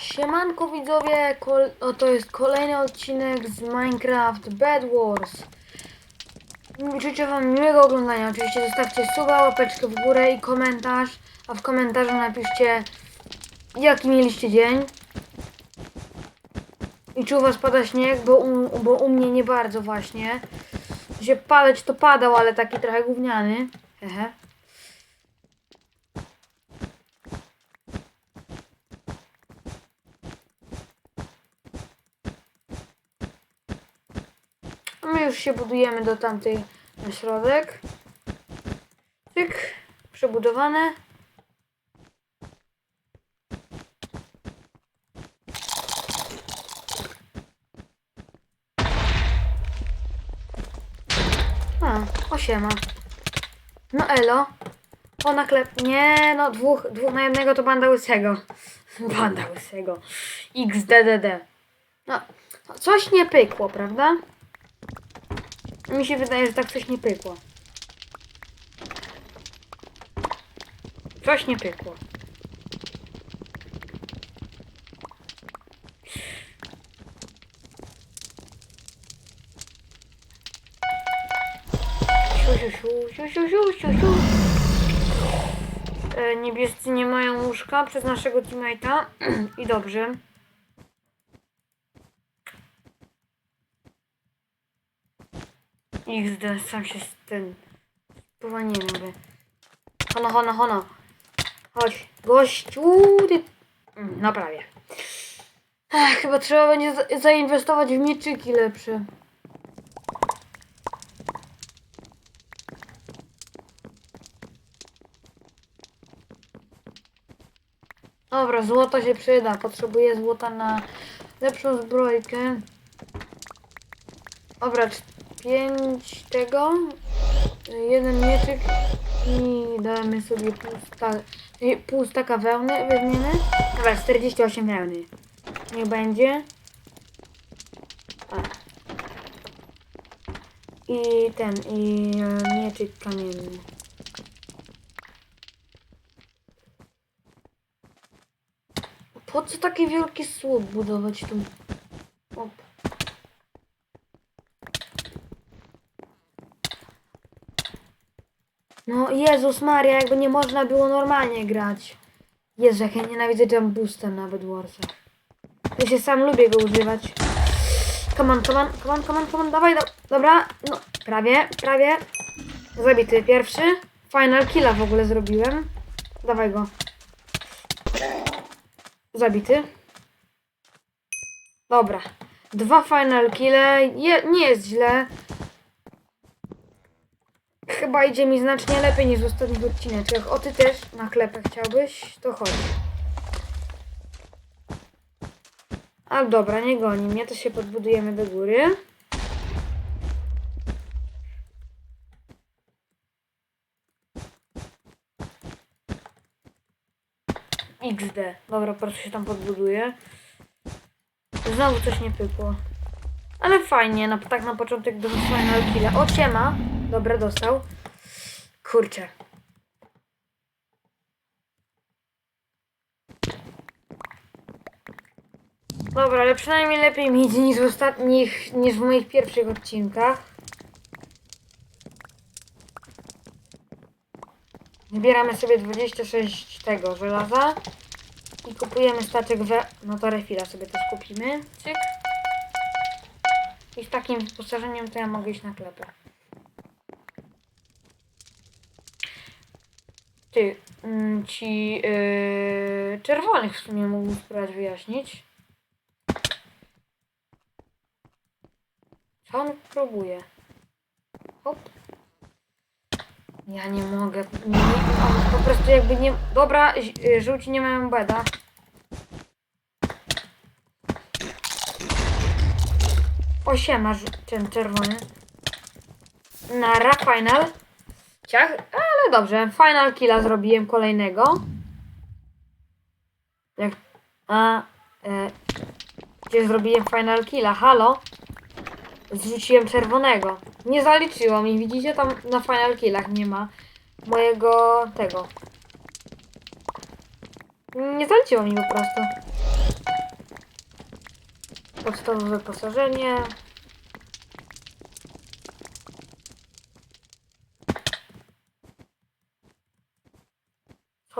Siemanko widzowie, kol- o, to jest kolejny odcinek z Minecraft Bed Wars. Życzę wam miłego oglądania. Oczywiście zostawcie suba, łapeczkę w górę i komentarz. A w komentarzu napiszcie jaki mieliście dzień. I czy u was pada śnieg, bo u, bo u mnie nie bardzo właśnie. Że padać to padał, ale taki trochę gówniany. Hehe. A My już się budujemy do tamtej na środek. Tyk, przebudowane. A, osiema. No elo. O naklep... Nie, no dwóch, dwóch na jednego to banda łysego. Banda łysego. XDDD. No, coś nie pykło, prawda? Mi się wydaje, że tak coś nie pykło. Coś nie pykło. E, niebiescy nie mają łóżka przez naszego teammate'a. I dobrze. XD, sam się z tym... Chyba nie wiem. Hono, hono, hono. Chodź, gościu, ty... Mm, No prawie. Chyba trzeba będzie za- zainwestować w mieczyki lepsze. Dobra, złoto się przyda. Potrzebuję złota na lepszą zbrojkę. Dobra, pięć tego. Jeden mieczyk i damy sobie pół, sta, pół staka wełny weźmiemy. Dobra, 48 wełny. Niech będzie. A. I ten, i e, mieczyk kamienny. Po co taki wielki słup budować tu? No Jezus Maria, jakby nie można było normalnie grać. Jezu, jak ja nienawidzę Jump na Bedwarsach. Ja się sam lubię go używać. Come on, come on, come on, come on, come on, dawaj, do... dobra, no, prawie, prawie. Zabity pierwszy. Final killa w ogóle zrobiłem. Dawaj go. Zabity. Dobra. Dwa final kille. Je, nie jest źle. Chyba idzie mi znacznie lepiej niż w ostatnich odcineczkach. O, ty też na klepę chciałbyś? To chodź. A dobra, nie goni mnie, to się podbudujemy do góry. XD. Dobra, po prostu się tam podbuduję. Znowu coś nie pykło. Ale fajnie, tak na początek do final killa. O, siema. Dobra, dostał. Kurczę. Dobra, ale przynajmniej lepiej mi niż w ostatnich, niż w moich pierwszych odcinkach. Zbieramy sobie 26 tego żelaza. I kupujemy staczek we... No to refila sobie też kupimy. Cyk. I z takim wyposażeniem to ja mogę iść na klepę. Ty, mm, ci yy, czerwonych w sumie mógłbym spróbować wyjaśnić. Co on próbuje? Hop. Ja nie mogę. Nie, po prostu jakby nie... Dobra, ż- y, żółci nie mają beda. Osiema ten czerwony. Nara, final. Ciach, ale dobrze. Final killa zrobiłem kolejnego. Jak... A... E, gdzie zrobiłem final killa? Halo? Zrzuciłem czerwonego. Nie zaliczyło mi. Widzicie, tam na final killach nie ma mojego tego. Nie zaliczyło mi po prostu. podstawowe wyposażenie.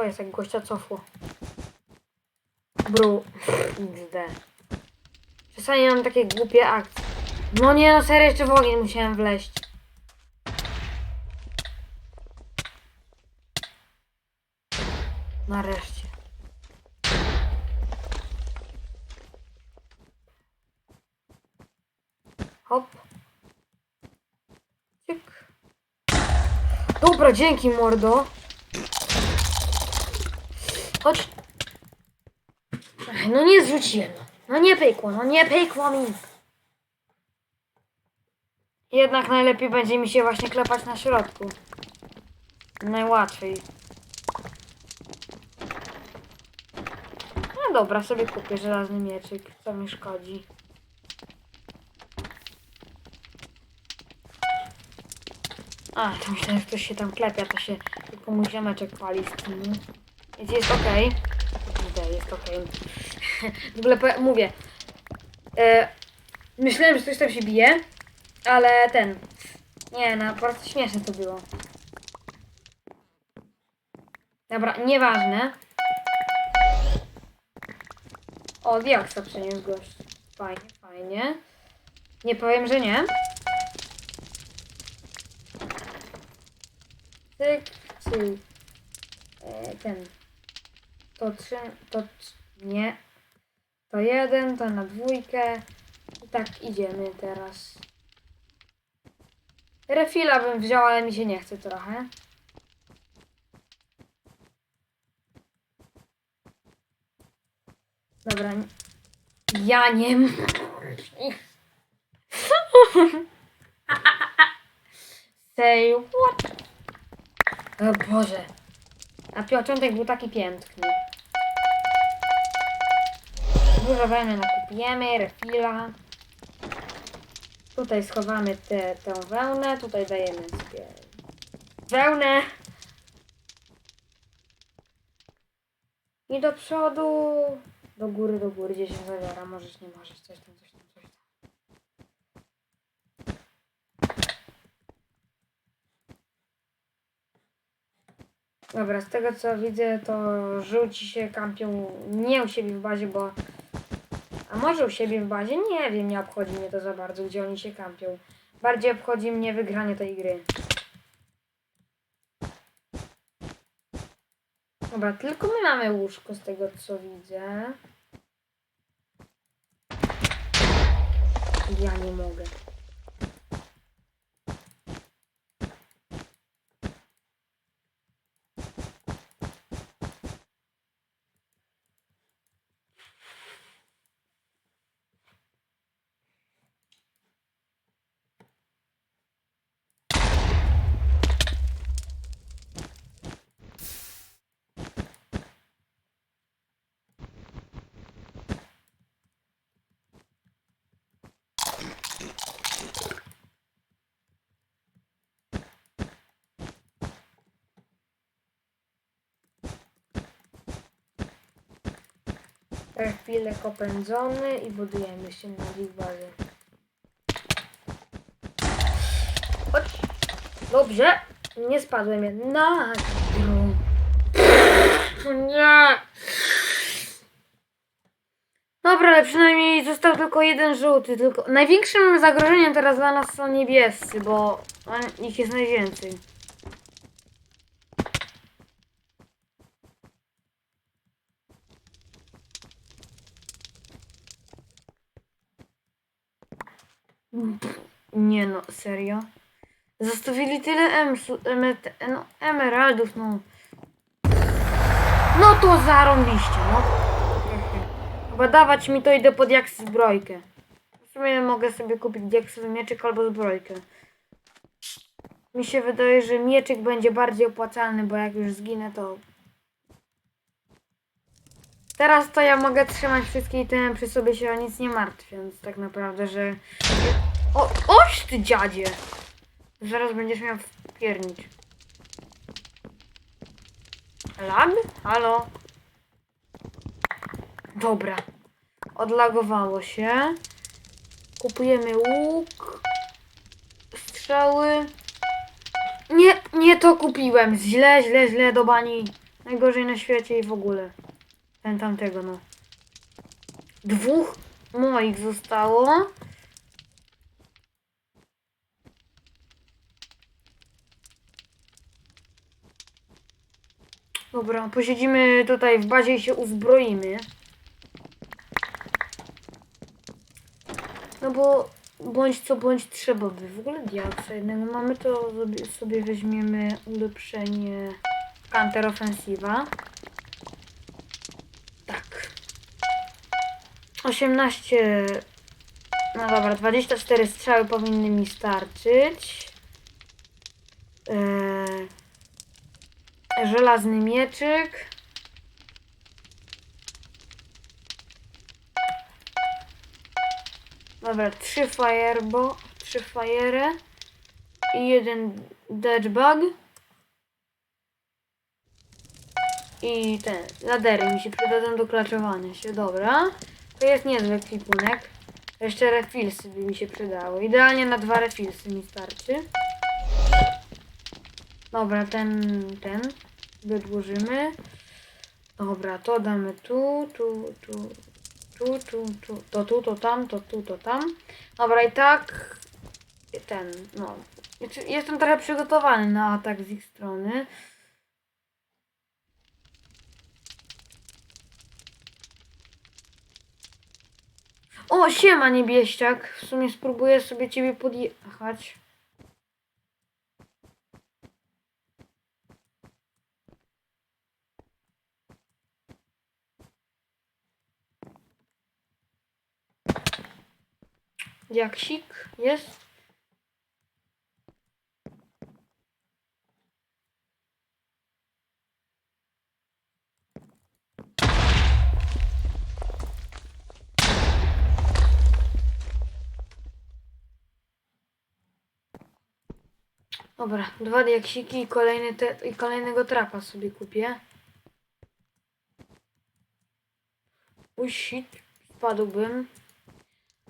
Co jest, jak gościa cofło? Bru. XD. Czasami mam takie głupie akcje. No nie, no serio, jeszcze w ogień musiałem wleźć. Nareszcie. Hop. Cyk. Dobra, dzięki mordo. Chodź. No nie zrzuciłem. no. Nie pykło, no nie pykło mi. Jednak najlepiej będzie mi się właśnie klepać na środku. Najłatwiej. No dobra, sobie kupię żelazny mieczyk, co mi szkodzi. A, to myślałem, że ktoś się tam klepia, to się tylko mój ziomeczek pali z tym. Więc jest. Kurde, jest okej. w ogóle mówię. E, myślałem, że ktoś tam się bije, ale ten. Nie, no prostu śmieszne to było. Dobra, nieważne. O, diaksa przyniósł gość. Fajnie, fajnie. Nie powiem, że nie. Cyk, cyk. E, ten. To trzy, to nie. To jeden, to na dwójkę. I tak idziemy teraz. Refila bym wziął, ale mi się nie chce trochę. Dobra. n- Ja nie. m- Say what? O Boże. A początek był taki piękny. Dużo wełny nakupujemy, refila. Tutaj schowamy tę tę wełnę, tutaj dajemy sobie wełnę. I do przodu, do góry, do góry, gdzieś się zawiera, możesz, nie możesz, coś tam, coś tam, coś tam. Dobra, z tego co widzę, to żółci się kampią nie u siebie w bazie, bo... Może u siebie w bazie? Nie wiem, nie obchodzi mnie to za bardzo, gdzie oni się kampią. Bardziej obchodzi mnie wygranie tej gry. Dobra, tylko my mamy łóżko z tego co widzę. Ja nie mogę. Za chwilę popędzony i budujemy się na ich bazie. Chodź. Dobrze. Nie spadłem jednak. No nie. Dobra, ale przynajmniej został tylko jeden żółty. Tylko największym zagrożeniem teraz dla nas są niebiescy, bo ich jest najwięcej. Nie no, serio? Zostawili tyle emsu, emet, no, emeraldów, no. No to zarąbiście, no. Chyba dawać mi to idę pod jak zbrojkę. W sumie mogę sobie kupić diaksowy mieczyk albo zbrojkę. Mi się wydaje, że mieczyk będzie bardziej opłacalny, bo jak już zginę, to... Teraz to ja mogę trzymać wszystkie itemy przy sobie się o nic nie martwiąc, tak naprawdę, że... O, oś ty dziadzie! Zaraz będziesz miał wpiernić. Lag? Halo? Dobra. Odlagowało się. Kupujemy łuk. Strzały. Nie, nie to kupiłem. Źle, źle, źle do bani. Najgorzej na świecie i w ogóle. Ten tamtego, no. Dwóch moich zostało. Dobra, posiedzimy tutaj w bazie i się uzbroimy. No bo bądź co bądź trzeba by. W ogóle diaksa jednego mamy, to sobie- weźmiemy ulepszenie Counter Offensiva. Tak. 18. No dobra, 24 strzały powinny mi starczyć. Eee, żelazny mieczyk. Dobra, trzy firebo, trzy fire i jeden bug I te ladery mi się przydadzą do klaczowania się, dobra. To jest niezły kwipunek. Jeszcze refilsy by mi się przydały. Idealnie na dwa refilsy mi starczy. Dobra, ten, ten wydłużymy. Dobra, to damy tu, tu, tu, tu, tu, tu, to tu, to tam, to tu, to tam. Dobra, i tak ten, no. Znaczy, Jestem trochę przygotowany na atak z ich strony. O, siema niebieściak. W sumie spróbuję sobie ciebie podjechać. Jaksik jest. Dobra, dwa diaksiki i, kolejny te, i kolejnego trapa sobie kupię. Uj, shit, spadłbym.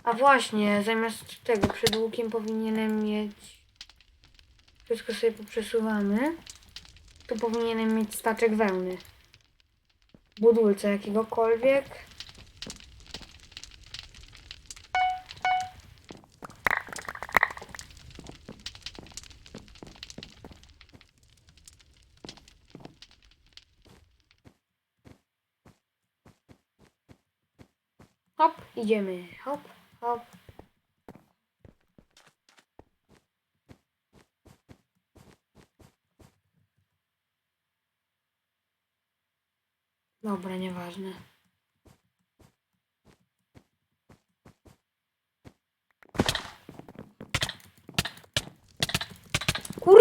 A właśnie, zamiast tego przed łukiem powinienem mieć... Wszystko sobie poprzesuwamy. Tu powinienem mieć staczek wełny. Budulca jakiegokolwiek. Hop, idziemy. Hop, hop. Dobra, nieważne. Kur...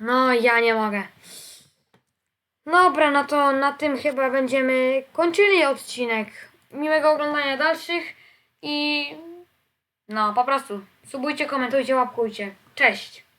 No, ja nie mogę. Dobra, no to na tym chyba będziemy kończyli odcinek. Miłego oglądania dalszych i no po prostu subujcie, komentujcie, łapkujcie. Cześć!